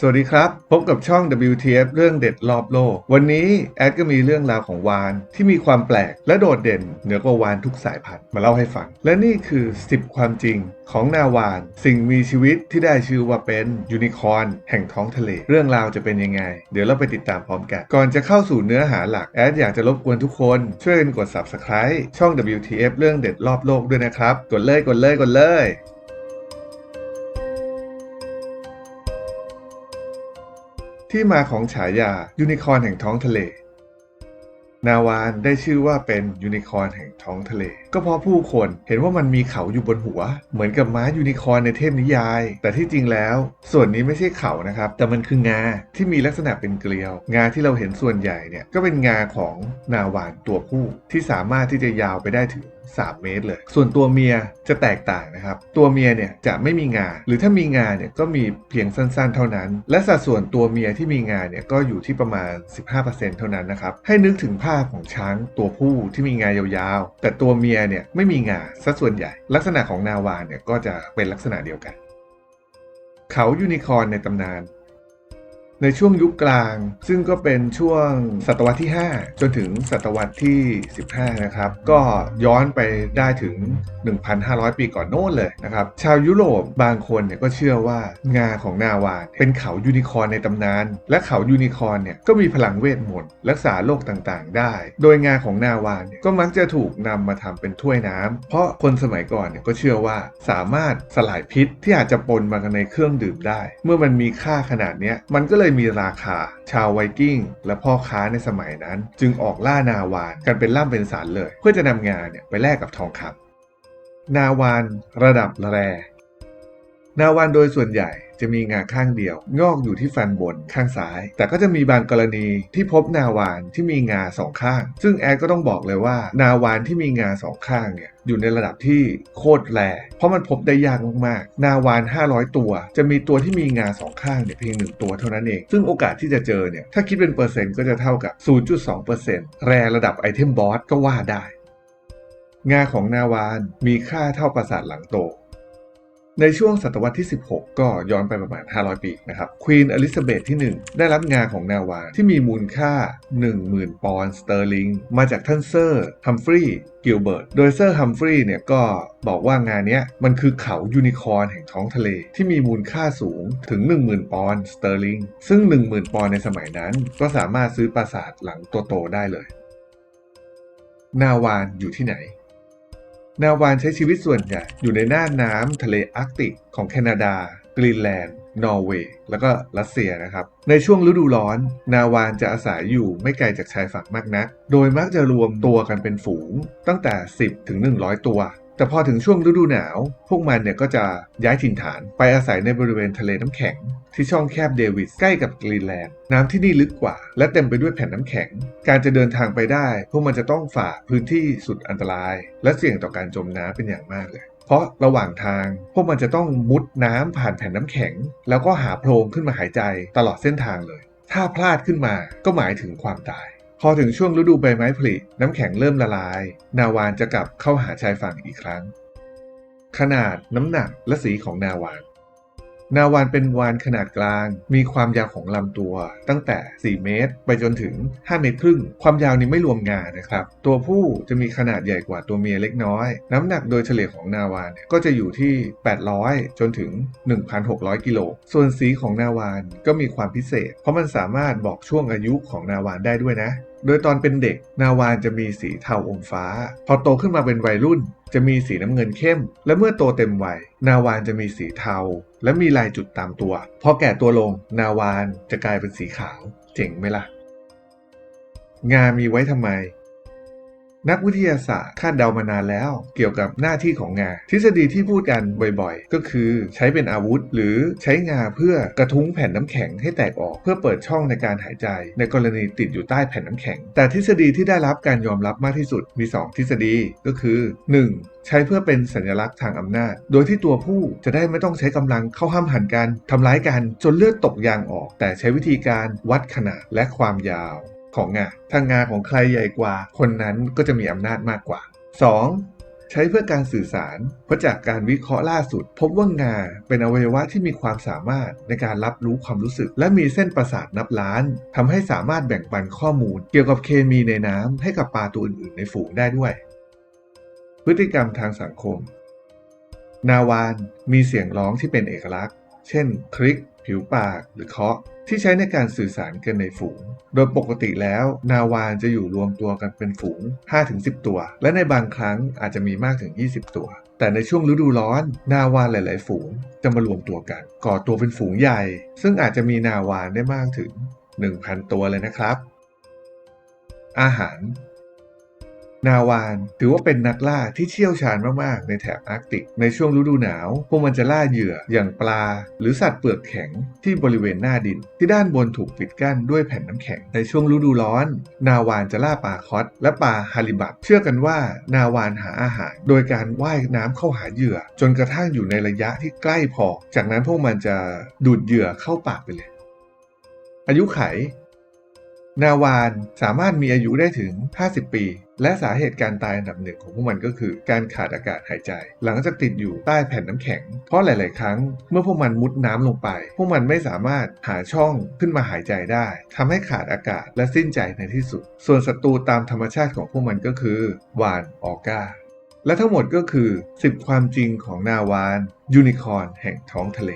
สวัสดีครับ พบกับช่อง WTF เรื่องเด็ดรอบโลก วันนี้แอดก็มีเรื่องราวของวานที่มีความแปลกและโดดเด่น เหนือกว่าวานทุกสายพันธุ์มาเล่าให้ฟัง และนี่คือ 10 ความจริงของนาวาน สิ่งมีชีวิตที่ได้ชื่อว่าเป็นยูนิคอร์นแห่งท้องทะเล เรื่องราวจะเป็นยังไง เดี๋ยวเราไปติดตามพร้อมกัน ก่อนจะเข้าสู่เนื้อหาหลักแอดอยากจะรบกวนทุกคนช่วยกันกด Subscribe ช่อง WTF เรื่องเด็ดรอบโลกด้วยนะครับกดเลยกดเลยกดเลย ที่มาของฉายายูนิคอร์นแห่งท้องทะเล นาวานได้ชื่อว่าเป็นยูนิคอร์นแห่งท้องทะเล ก็เพราะผู้คนเห็นว่ามันมีเขาอยู่บนหัว เหมือนกับม้ายูนิคอร์นในเทพนิยาย แต่ที่จริงแล้ว ส่วนนี้ไม่ใช่เขานะครับ แต่มันคืองาที่มีลักษณะเป็นเกลียว งาที่เราเห็นส่วนใหญ่เนี่ยก็เป็นงาของนาวานตัวผู้ที่สามารถที่จะยาวไปได้ถึง3 เมตรเลย ส่วนตัวเมียจะแตกต่างนะครับ ตัวเมียเนี่ยจะไม่มีงา หรือถ้ามีงาเนี่ยก็มีเพียงสั้นๆ เท่านั้น และสัดส่วนตัวเมียที่มีงาเนี่ยก็อยู่ที่ประมาณ 15%เท่านั้นนะครับ ให้นึกถึงภาพของช้างตัวผู้ที่มีงายาวๆ แต่ตัวเมียเนี่ยไม่มีงาซะส่วนใหญ่ ลักษณะของนาวาเนี่ยก็จะเป็นลักษณะเดียวกัน เขายูนิคอร์นในตำนาน ในช่วงยุคกลาง ซึ่งก็เป็นช่วงศตวรรษที่ 5 จนถึงศตวรรษที่ 15 นะครับ ก็ย้อนไปได้ถึง 1,500 ปีก่อนโน้นเลยนะครับ ชาวยุโรปบางคนเนี่ยก็เชื่อว่างาของนาวาเป็นเขายูนิคอร์ในตำนาน และเขายูนิคอร์เนี่ยก็มีพลังเวทมนต์รักษาโรคต่างๆ ได้ โดยงาของนาวาเนี่ยก็มักจะถูกนำมาทำเป็นถ้วยน้ำเพราะคนสมัยก่อนเนี่ยก็เชื่อว่าสามารถสลายพิษที่อาจจะปนมาในเครื่องดื่มได้ เมื่อมันมีค่าขนาดนี้มันก็เลยมีราคา ชาวไวกิ้งและพ่อค้าในสมัยนั้น จึงออกล่านาวานกันเป็นล่ำเป็นสารเลย เพื่อจะนำงานเนี่ยไปแลกกับทองคำนาวานระดับแร นาวานโดยส่วนใหญ่จะมีงาข้างเดียว งอกอยู่ที่ฟันบนข้างซ้าย แต่ก็จะมีบางกรณีที่พบนาวานที่มีงาสองข้าง ซึ่งแอดก็ต้องบอกเลยว่า นาวานที่มีงาสองข้างเนี่ยอยู่ในระดับที่โคตรแรเพราะมันพบได้ยากมากๆ นาวาน 500 ตัว จะมีตัวที่มีงาสองข้างเนี่ยเพียงหนึ่งตัวเท่านั้นเอง ซึ่งโอกาสที่จะเจอเนี่ยถ้าคิดเป็นเปอร์เซ็นต์ก็จะเท่ากับ 0.2%แรระดับไอเทมบอสก็ว่าได้ งาของนาวานมีค่าเท่าปราสาทหลังโต ในช่วงศตวรรษที่ 16 ก็ย้อนไปประมาณ 500 ปีนะครับ ควีนอลิซาเบธที่ 1 ได้รับงาของนาวานที่มีมูลค่า 10,000 ปอนด์สเตอร์ลิง มาจากท่านเซอร์ฮัมฟรีย์กิลเบิร์ต โดยเซอร์ฮัมฟรีย์เนี่ยก็บอกว่างานนี้มันคือเขายูนิคอร์นแห่งท้องทะเล ที่มีมูลค่าสูงถึง 10,000 ปอนด์สเตอร์ลิง ซึ่ง 10,000 ปอนด์ในสมัยนั้น ก็สามารถซื้อปราสาทหลังโตๆได้เลย นาวานอยู่ที่ไหน นาวานใช้ชีวิตส่วนใหญ่อยู่ในน่านน้ำทะเลอาร์กติกของแคนาดา กรีนแลนด์ นอร์เวย์ แล้วก็รัสเซียนะครับ ในช่วงฤดูร้อน นาวานจะอาศัยอยู่ไม่ไกลจากชายฝั่งมากนัก โดยมักจะรวมตัวกันเป็นฝูงตั้งแต่ 10 ถึง 100 ตัว แต่พอถึงช่วงฤดูหนาว พวกมันเนี่ยก็จะย้ายถิ่นฐานไปอาศัยในบริเวณทะเลน้ำแข็ง ที่ช่องแคบเดวิสใกล้กับกรีนแลนด์ น้ำที่นี่ลึกกว่า และเต็มไปด้วยแผ่นน้ำแข็ง การจะเดินทางไปได้ พวกมันจะต้องฝ่าพื้นที่สุดอันตราย และเสี่ยงต่อการจมน้ำเป็นอย่างมากเลย เพราะระหว่างทาง พวกมันจะต้องมุดน้ำผ่านแผ่นน้ำแข็ง แล้วก็หาโพรงขึ้นมาหายใจตลอดเส้นทางเลย ถ้าพลาดขึ้นมาก็หมายถึงความตาย พอถึงช่วงฤดูใบไม้ผลิน้ำแข็งเริ่มละลาย นาวานจะกลับเข้าหาชายฝั่งอีกครั้ง ขนาดน้ำหนักและสีของนาวาน นาวานเป็นวานขนาดกลาง มีความยาวของลำตัว ตั้งแต่ 4 เมตร ไปจนถึง 5 เมตรครึ่ง ความยาวนี้ไม่รวมงานะครับ ตัวผู้จะมีขนาดใหญ่กว่าตัวเมียเล็กน้อย น้ำหนักโดยเฉลี่ยของนาวานก็จะอยู่ที่ 800 จนถึง 1,600 กิโล ส่วนสีของนาวานก็มีความพิเศษ เพราะมันสามารถบอกช่วงอายุของนาวานได้ด้วยนะ โดยตอนเป็นเด็กนาวานจะมีสีเทาอมฟ้า พอโตขึ้นมาเป็นวัยรุ่น จะมีสีน้ำเงินเข้ม และเมื่อโตเต็มวัยนาวานจะมีสีเทา และมีลายจุดตามตัว พอแก่ตัวลง นาวานจะกลายเป็นสีขาว เจ๋งไหมล่ะ งามีไว้ทำไม นักวิทยาศาสตร์คาดเดามานานแล้ว เกี่ยวกับหน้าที่ของงา ทฤษฎีที่พูดกันบ่อยๆ ก็คือใช้เป็นอาวุธ หรือใช้งาเพื่อกระทุ้งแผ่นน้ำแข็งให้แตกออก เพื่อเปิดช่องในการหายใจ ในกรณีติดอยู่ใต้แผ่นน้ำแข็ง แต่ทฤษฎีที่ได้รับการยอมรับมากที่สุดมี 2 ทฤษฎีก็คือ 1. ใช้เพื่อเป็นสัญลักษณ์ทางอำนาจ โดยที่ตัวผู้จะได้ไม่ต้องใช้กำลังเข้าห้ามหันกัน ทำร้ายกันจนเลือดตกยางออก แต่ใช้วิธีการวัดขนาดและความยาว ของงาถ้างาของใครใหญ่กว่า คนนั้นก็จะมีอำนาจมากกว่า 2. ใใช้เพื่อการสื่อสาร เพราะจากการวิเคราะห์ล่าสุด พบว่างาเป็นอวัยวะที่มีความสามารถในการรับรู้ความรู้สึก และมีเส้นประสาทนับล้านทำให้สามารถแบ่งปันข้อมูล เกี่ยวกับเคมีในน้ำให้กับปลาตัวอื่นๆในฝูงได้ด้วย พฤติกรรมทางสังคม นาวานมีเสียงร้องที่เป็นเอกลักษณ์ เช่น คลิก ผิวปาก หรือเคาะ ที่ใช้ในการสื่อสารกันในฝูง โดยปกติแล้วนาวานจะอยู่รวมตัวกันเป็นฝูง 5-10 ตัว และในบางครั้งอาจจะมีมากถึง 20 ตัว แต่ในช่วงฤดูร้อน นาวานหลาย ๆ ฝูงจะมารวมตัวกัน ก่อตัวเป็นฝูงใหญ่ ซึ่งอาจจะมีนาวานได้มากถึง 1,000 ตัวเลยนะครับ อาหาร นาวาน ถือว่าเป็นนักล่าที่เชี่ยวชาญมาก ๆ ในแถบอาร์กติก ในช่วงฤดูหนาว พวกมันจะล่าเหยื่ออย่างปลา หรือสัตว์เปลือกแข็งที่บริเวณหน้าดิน ที่ด้านบนถูกปิดกั้นด้วยแผ่นน้ำแข็ง ในช่วงฤดูร้อน นาวานจะล่าปลาคอสและปลาฮาริบัตเชื่อกันว่านาวานหาอาหาร โดยการว่ายน้ำเข้าหาเหยื่อ จนกระทั่งอยู่ในระยะที่ใกล้พอ จากนั้นพวกมันจะดูดเหยื่อเข้าปากไปเลย อายุไขนาวานสามารถมีอายุได้ถึง 50 ปี และสาเหตุการตายอันดับหนึ่งของพวกมันก็คือการขาดอากาศหายใจ หลังจากติดอยู่ใต้แผ่นน้ำแข็ง เพราะหลาย ๆ ครั้งเมื่อพวกมันมุดน้ำลงไป พวกมันไม่สามารถหาช่องขึ้นมาหายใจได้ทำให้ขาดอากาศและสิ้นใจในที่สุด ส่วนศัตรูตามธรรมชาติของพวกมันก็คือวานออกาและทั้งหมดก็คือ 10 ความจริงของนาวาน ยูนิคอร์นแห่งท้องทะเล